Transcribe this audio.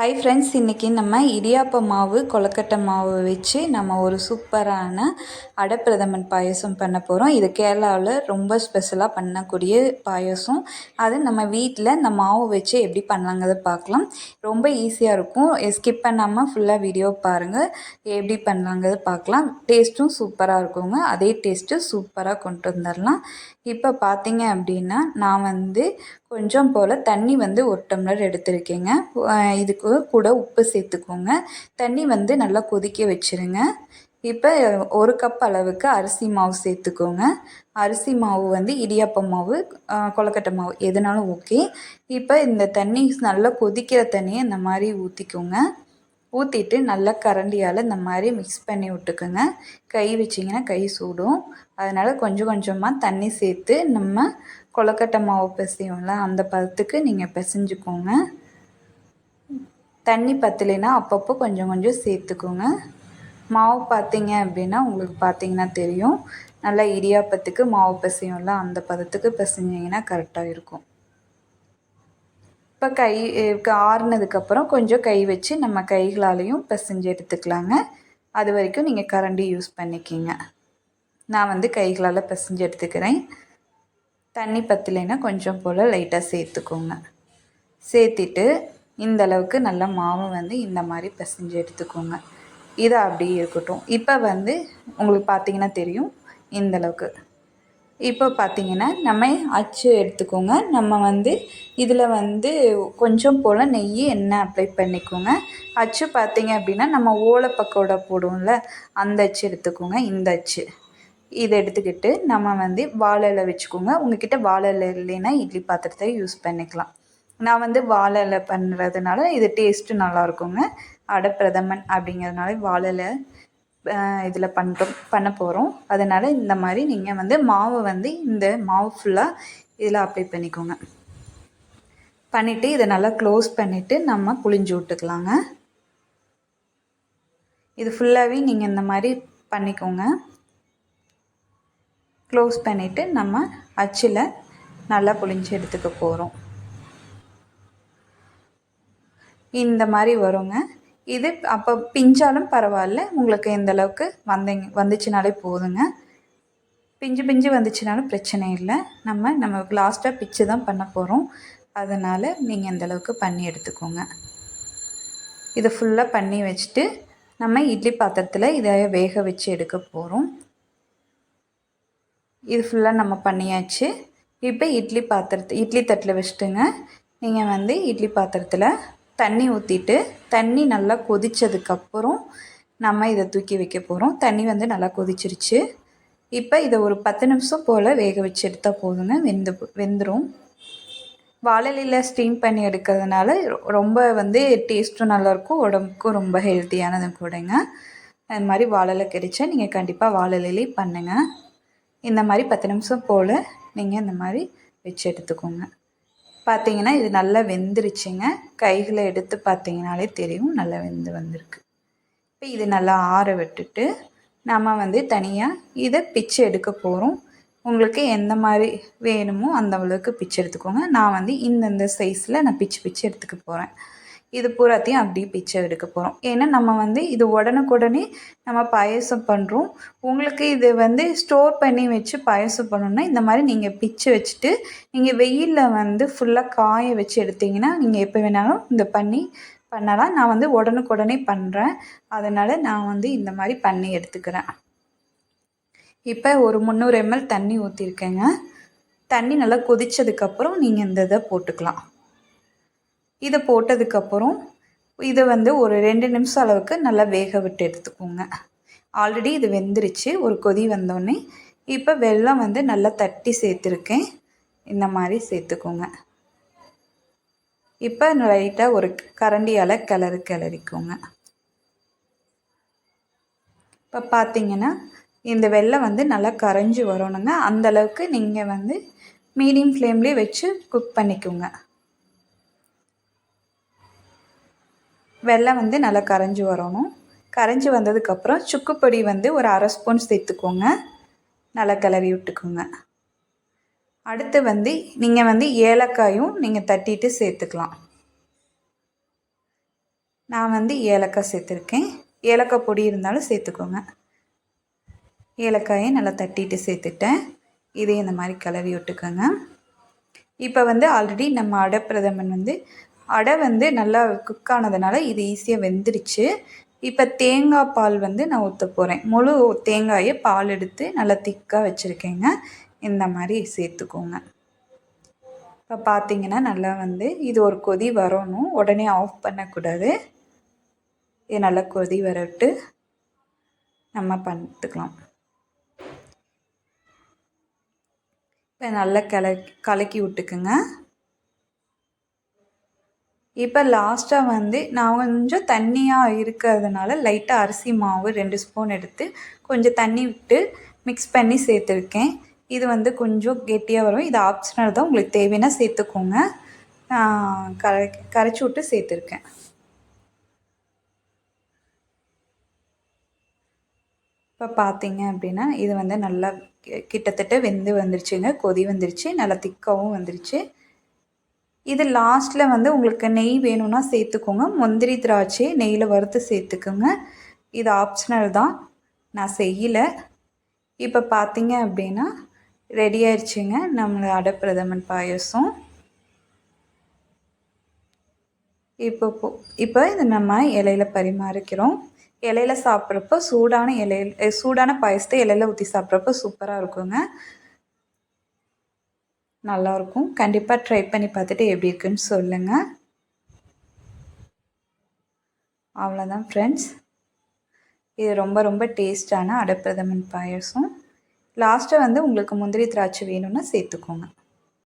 Hi friends இன்றைக்கி நம்ம இடியாப்ப மாவு கொழுக்கட்டை மாவு வச்சு நம்ம ஒரு சூப்பரான அடப்பிரதமன் பாயசம் பண்ண போகிறோம் இது கேரளாவில் ரொம்ப ஸ்பெஷலாக பண்ணக்கூடிய பாயசம். அது நம்ம வீட்டில் இந்த மாவு வச்சு எப்படி பண்ணலாங்கிறத பார்க்கலாம். ரொம்ப ஈஸியாக இருக்கும். ஸ்கிப் பண்ணாமல் ஃபுல்லாக வீடியோ பாருங்கள் எப்படி பண்ணலாங்கிறத பார்க்கலாம். டேஸ்ட்டும் சூப்பராக இருக்குங்க. அதே டேஸ்ட்டு சூப்பராக கொண்டு வந்துடலாம் இப்போ பார்த்தீங்க அப்படின்னா நான் வந்து கொஞ்சம் போல் தண்ணி வந்து ஒரு டம்ளர் எடுத்திருக்கேங்க. இதுக்கு கூட உப்பு சேர்த்துக்கோங்க. தண்ணி வந்து நல்லா கொதிக்க வச்சுருங்க. இப்போ ஒரு கப் அளவுக்கு அரிசி மாவு சேர்த்துக்கோங்க. அரிசி மாவு வந்து இடியாப்பம் மாவு கொலக்கட்டை மாவு எதுனாலும் ஓகே இப்போ இந்த தண்ணி நல்லா கொதிக்கிற தண்ணியை இந்த மாதிரி ஊற்றிக்கோங்க ஊற்றிட்டு நல்லா கரண்டியால் இந்த மாதிரி மிக்ஸ் பண்ணி விட்டுக்குங்க. கை வச்சிங்கன்னா கை சூடும். அதனால் கொஞ்சம் கொஞ்சமாக தண்ணி சேர்த்து நம்ம கொலக்கட்டை மாவு பிசையோம்ல அந்த பதத்துக்கு நீங்கள் பிசைஞ்சுக்கோங்க. தண்ணி பத்தலைன்னா அப்பப்போ கொஞ்சம் கொஞ்சம் சேர்த்துக்கோங்க. மாவு பார்த்தீங்க அப்படின்னா உங்களுக்கு பார்த்தீங்கன்னா தெரியும். நல்லா இடியாப்பத்துக்கு மாவு பிசையும்ல அந்த பதத்துக்கு பிசைஞ்சிங்கன்னா கரெக்டாக இருக்கும். இப்போ கை ஆறுனதுக்கப்புறம் கொஞ்சம் கை வச்சு நம்ம கைகளாலையும் பிசைஞ்சு எடுத்துக்கலாங்க. அது வரைக்கும் நீங்கள் கரண்டி யூஸ் பண்ணிக்கிங்க. நான் வந்து கைகளால் பிசைஞ்சு எடுத்துக்கிறேன். தண்ணி பத்தலைன்னா கொஞ்சம் போல் லைட்டாக சேர்த்துக்கோங்க. சேர்த்திட்டு இந்த அளவுக்கு நல்லா மாவை வந்து இந்த மாதிரி பிசைஞ்சு எடுத்துக்கோங்க. இது அப்படியே இருக்கட்டும். இப்போ வந்து உங்களுக்கு பார்த்தீங்கன்னா தெரியும் இந்தளவுக்கு இப்போ பார்த்திங்கன்னா நம்ம அச்சு எடுத்துக்கோங்க. நம்ம வந்து இதில் வந்து கொஞ்சம் போல் நெய் எண்ணெய் அப்ளை பண்ணிக்கோங்க. அச்சு பார்த்தீங்க அப்படின்னா நம்ம ஓலை பக்கோடா போடுவோம்ல அந்த அச்சு எடுத்துக்கோங்க இந்த அச்சு. இதை எடுத்துக்கிட்டு நம்ம வந்து வாழை இலை வச்சுக்கோங்க. உங்ககிட்ட வாழை இலை இல்லைன்னா இட்லி பாத்திரத்தை யூஸ் பண்ணிக்கலாம். நான் வந்து வாழை இலை பண்ணுறதுனால இது டேஸ்ட்டு நல்லாயிருக்குங்க அடப்பிரதமன் அப்படிங்கிறதுனால வாழை இலை இதில் பண்ணுறோம் பண்ண போகிறோம் அதனால் இந்த மாதிரி நீங்கள் வந்து மாவை வந்து இந்த மாவு ஃபுல்லாக இதில் அப்ளை பண்ணிக்கோங்க. பண்ணிவிட்டு இதை நல்லா க்ளோஸ் பண்ணிவிட்டு நம்ம புளிஞ்சு விட்டுக்கலாங்க. இது ஃபுல்லாகவே நீங்கள் இந்த மாதிரி பண்ணிக்கோங்க. க்ளோஸ் பண்ணிவிட்டு நம்ம அச்சில் நல்லா புளிஞ்சு எடுத்துக்க போகிறோம் இந்த மாதிரி வருங்க. இது அப்போ பிஞ்சாலும் பரவாயில்ல. உங்களுக்கு எந்த அளவுக்கு வந்தீங்க வந்துச்சுனாலே போதுங்க. பிஞ்சு பிஞ்சு வந்துச்சுனாலும் பிரச்சனை இல்லை. நம்ம நம்ம லாஸ்ட்டாக பிச்சு தான் பண்ண போகிறோம் அதனால் நீங்கள் இந்தளவுக்கு பண்ணி எடுத்துக்கோங்க. இதை ஃபுல்லாக பண்ணி வச்சுட்டு நம்ம இட்லி பாத்திரத்தில் இதை வேக வச்சு எடுக்க போகிறோம் இது ஃபுல்லாக நம்ம பண்ணியாச்சு. இப்போ இட்லி பாத்திரத்தை இட்லி தட்டில் வச்சுட்டுங்க. நீங்கள் வந்து இட்லி பாத்திரத்தில் தண்ணி ஊற்றிட்டு தண்ணி நல்லா கொதித்ததுக்கப்புறம் நம்ம இதை தூக்கி வைக்க போகிறோம் தண்ணி வந்து நல்லா கொதிச்சிருச்சு. இப்போ இதை ஒரு பத்து நிமிஷம் போல் வேக வச்சு எடுத்தால் போதுங்க. வெந்து வெந்துடும் வாழலையில் ஸ்டீம் பண்ணி எடுக்கிறதுனால ரொம்ப வந்து டேஸ்ட்டும் நல்லாயிருக்கும் உடம்புக்கும் ரொம்ப ஹெல்த்தியானதும் கூடங்க. அது மாதிரி வாழலை கிடைச்சா நீங்கள் கண்டிப்பாக வாழலையிலே பண்ணுங்கள் இந்த மாதிரி பத்து நிமிஷம் போல் நீங்கள் இந்த மாதிரி வச்சு எடுத்துக்கோங்க. பார்த்தீங்கன்னா இது நல்லா வெந்துருச்சுங்க. கைகளை எடுத்து பார்த்தீங்கனாலே தெரியும் நல்லா வெந்து வந்திருக்கு. இப்போ இது நல்லா ஆற விட்டுட்டு நம்ம வந்து தனியாக இதை பிச்சு எடுக்க போகிறோம் உங்களுக்கு எந்த மாதிரி வேணுமோ அந்த அளவுக்கு பிச்சு எடுத்துக்கோங்க. நான் வந்து இந்தந்த சைஸில் நான் பிச்சு பிச்சு எடுத்துக்க போகிறேன் இது பூராத்தையும் அப்படியே பிச்சை எடுக்க போகிறோம் ஏன்னா நம்ம வந்து இது உடனுக்குடனே நம்ம பாயசம் பண்ணுறோம் உங்களுக்கு இது வந்து ஸ்டோர் பண்ணி வச்சு பாயசம் பண்ணணுன்னா இந்த மாதிரி நீங்கள் பிச்சு வச்சுட்டு நீங்கள் வெயிலில் வந்து ஃபுல்லாக காய வச்சு எடுத்திங்கன்னா நீங்கள் எப்போ வேணாலும் இந்த பண்ணி பண்ணலாம். நான் வந்து உடனுக்குடனே பண்ணுறேன் அதனால் நான் வந்து இந்த மாதிரி பண்ணி எடுத்துக்கிறேன். இப்போ ஒரு முந்நூறு எம்எல் தண்ணி ஊற்றிருக்கேங்க தண்ணி நல்லா கொதித்ததுக்கப்புறம் நீங்கள் இந்த இதை போட்டுக்கலாம். இதை போட்டதுக்கப்புறம் இதை வந்து ஒரு ரெண்டு நிமிஷம் அளவுக்கு நல்லா வேக விட்டு எடுத்துக்கோங்க. ஆல்ரெடி இது வெந்துருச்சு. ஒரு கொதி வந்தோடனே இப்போ வெல்லம் வந்து நல்லா தட்டி சேர்த்துருக்கேன். இந்த மாதிரி சேர்த்துக்கோங்க. இப்போ லைட்டாக ஒரு கரண்டியால் கிளறு கிளறிக்கோங்க. இப்போ பார்த்தீங்கன்னா இந்த வெள்ளம் வந்து நல்லா கரைஞ்சி வரணுங்க. அந்தளவுக்கு நீங்கள் வந்து மீடியம் ஃப்ளேம்லேயே வச்சு குக் பண்ணிக்கோங்க. வெள்ளம் வந்து நல்லா கரைஞ்சி வரணும். கரைஞ்சி வந்ததுக்கப்புறம் சுக்குப்பொடி வந்து ஒரு அரை ஸ்பூன் சேர்த்துக்கோங்க. நல்லா கிளறி விட்டுக்கோங்க. அடுத்து வந்து நீங்கள் வந்து ஏலக்காயும் நீங்கள் தட்டிட்டு சேர்த்துக்கலாம். நான் வந்து ஏலக்காய் சேர்த்துருக்கேன். ஏலக்காய் பொடி இருந்தாலும் சேர்த்துக்கோங்க. ஏலக்காயை நல்லா தட்டிட்டு சேர்த்துட்டேன். இதையும் இந்த மாதிரி கிளறி விட்டுக்கோங்க. இப்போ வந்து ஆல்ரெடி நம்ம அடப்பிரதமன் வந்து அடை வந்து நல்லா குக் ஆனதுனால இது ஈஸியாக வெந்துருச்சு. இப்போ தேங்காய் பால் வந்து நான் ஊற்ற போகிறேன் முழு தேங்காயை பால் எடுத்து நல்லா திக்காக வச்சுருக்கேங்க. இந்த மாதிரி சேர்த்துக்கோங்க. இப்போ பார்த்தீங்கன்னா நல்லா வந்து இது ஒரு கொதி வரணும். உடனே ஆஃப் பண்ணக்கூடாது. இது நல்லா கொதி வரட்டு. நம்ம பார்த்துக்கலாம் இப்போ நல்லா கலக்கி கலக்கி விட்டுக்குங்க. இப்போ லாஸ்ட்டாக வந்து நான் கொஞ்சம் தண்ணியாக இருக்கிறதுனால லைட்டாக அரிசி மாவு ரெண்டு ஸ்பூன் எடுத்து கொஞ்சம் தண்ணி விட்டு மிக்ஸ் பண்ணி சேர்த்துருக்கேன். இது வந்து கொஞ்சம் கெட்டியாக வரும். இது ஆப்ஷனல் தான். உங்களுக்கு தேவைன்னா சேர்த்துக்கோங்க. கரை கரைச்சி விட்டு சேர்த்துருக்கேன். இப்போ பார்த்தீங்க அப்படின்னா இது வந்து நல்லா கிட்டத்தட்ட வெந்து வந்துருச்சுங்க. கொதி வந்துருச்சு. நல்லா திக்காகவும் வந்துருச்சு. இது லாஸ்ட்டில் வந்து உங்களுக்கு நெய் வேணும்னா சேர்த்துக்கோங்க. முந்திரி திராட்சை நெய்யில் வறுத்து சேர்த்துக்குங்க. இது ஆப்ஷனல் தான். நான் செய்யலை. இப்போ பார்த்தீங்க அப்படின்னா ரெடி ஆயிடுச்சுங்க நம்மளோட அடப்பிரதமன் பாயசம். இப்போ இப்போ இது நம்ம இலையில பரிமாறிக்கிறோம். இலையில சாப்பிட்றப்போ சூடான இலையில சூடான பாயசத்தை இலையில ஊற்றி சாப்பிட்றப்போ சூப்பராக இருக்குங்க. நல்லாயிருக்கும் கண்டிப்பாக ட்ரை பண்ணி பார்த்துட்டு எப்படி இருக்குன்னு சொல்லுங்கள் அவ்வளோதான் ஃப்ரெண்ட்ஸ் இது ரொம்ப ரொம்ப டேஸ்டான அடப்பிரதமன் பாயசம். லாஸ்ட்டாக வந்து உங்களுக்கு முந்திரி திராட்சை வேணும்னா சேர்த்துக்கோங்க.